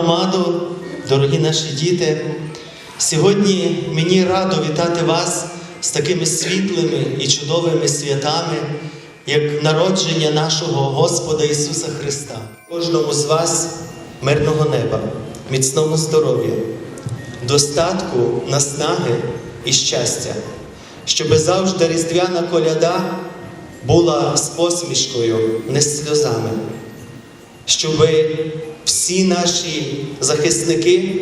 Громадо, дорогі наші діти, сьогодні мені радо вітати вас з такими світлими і чудовими святами, як народження нашого Господа Ісуса Христа. Кожному з вас мирного неба, міцного здоров'я, достатку, наснаги і щастя, щоби завжди різдвяна коляда була з посмішкою, не сльозами щоб всі наші захисники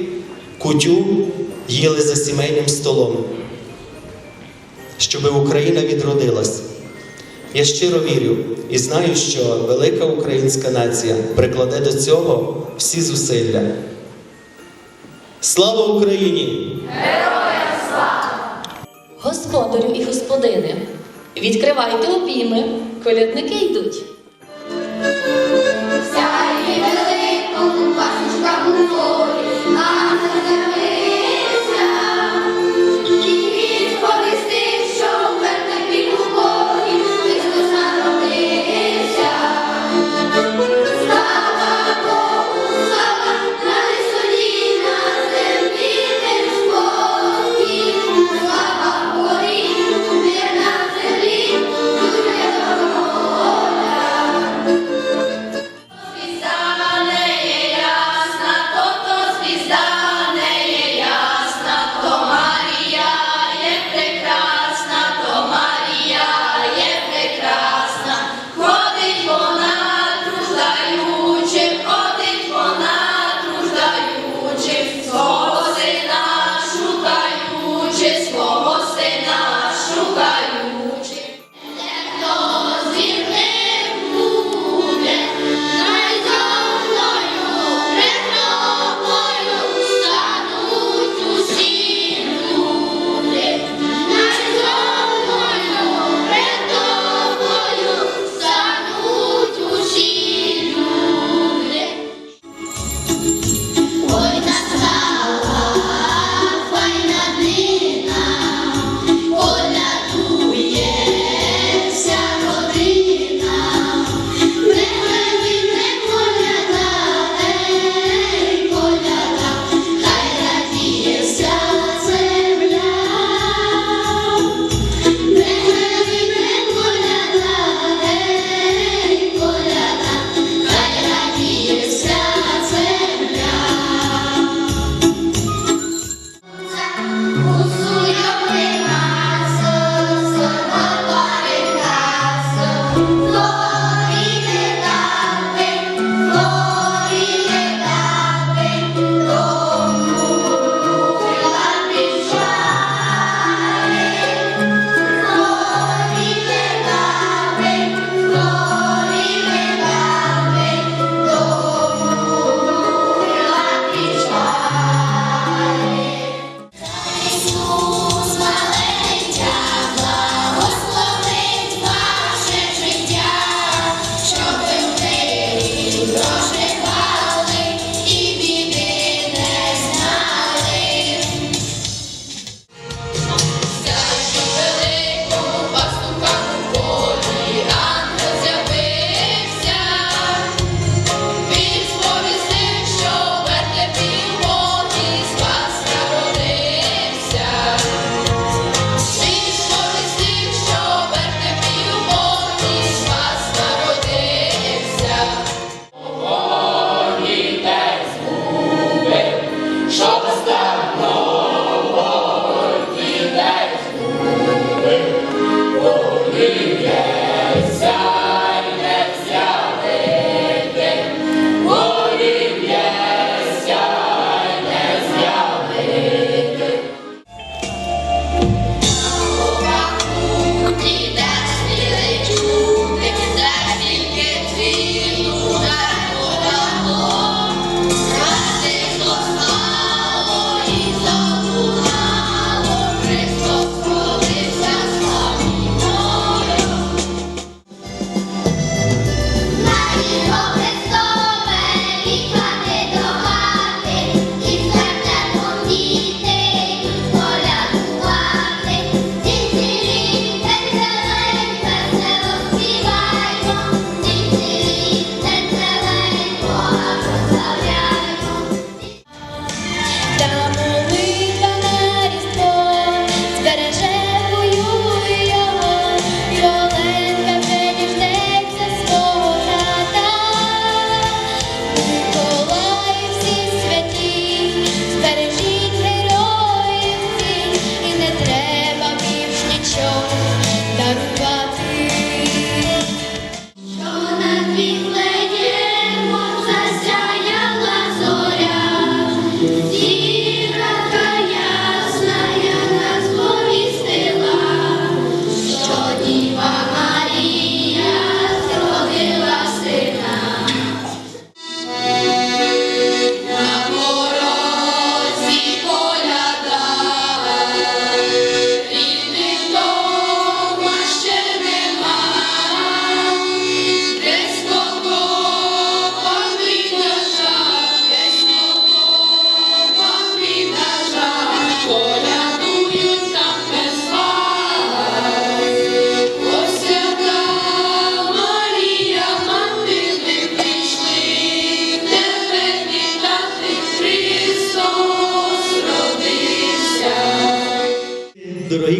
кутю їли за сімейним столом, щоб Україна відродилась. Я щиро вірю і знаю, що велика українська нація прикладе до цього всі зусилля. Слава Україні! Господарю і господине, відкривайте обійми, колядники йдуть.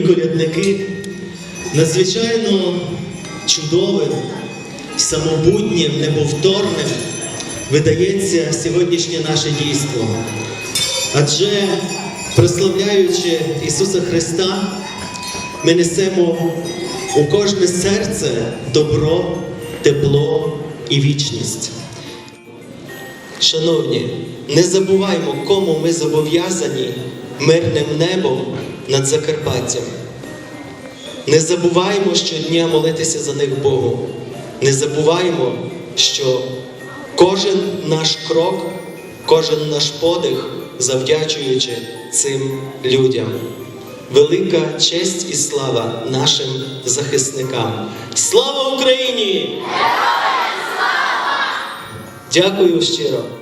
Колядники, надзвичайно чудовим, самобутнім, неповторним видається сьогоднішнє наше дійство. Адже прославляючи Ісуса Христа, ми несемо у кожне серце добро, тепло і вічність. Шановні, не забуваймо, кому ми зобов'язані мирним небом над Закарпаттям. Не забуваймо щодня молитися за них Богу. Не забуваймо, що кожен наш крок, кожен наш подих, завдячуючи цим людям. Велика честь і слава нашим захисникам. Слава Україні! Дякую щиро!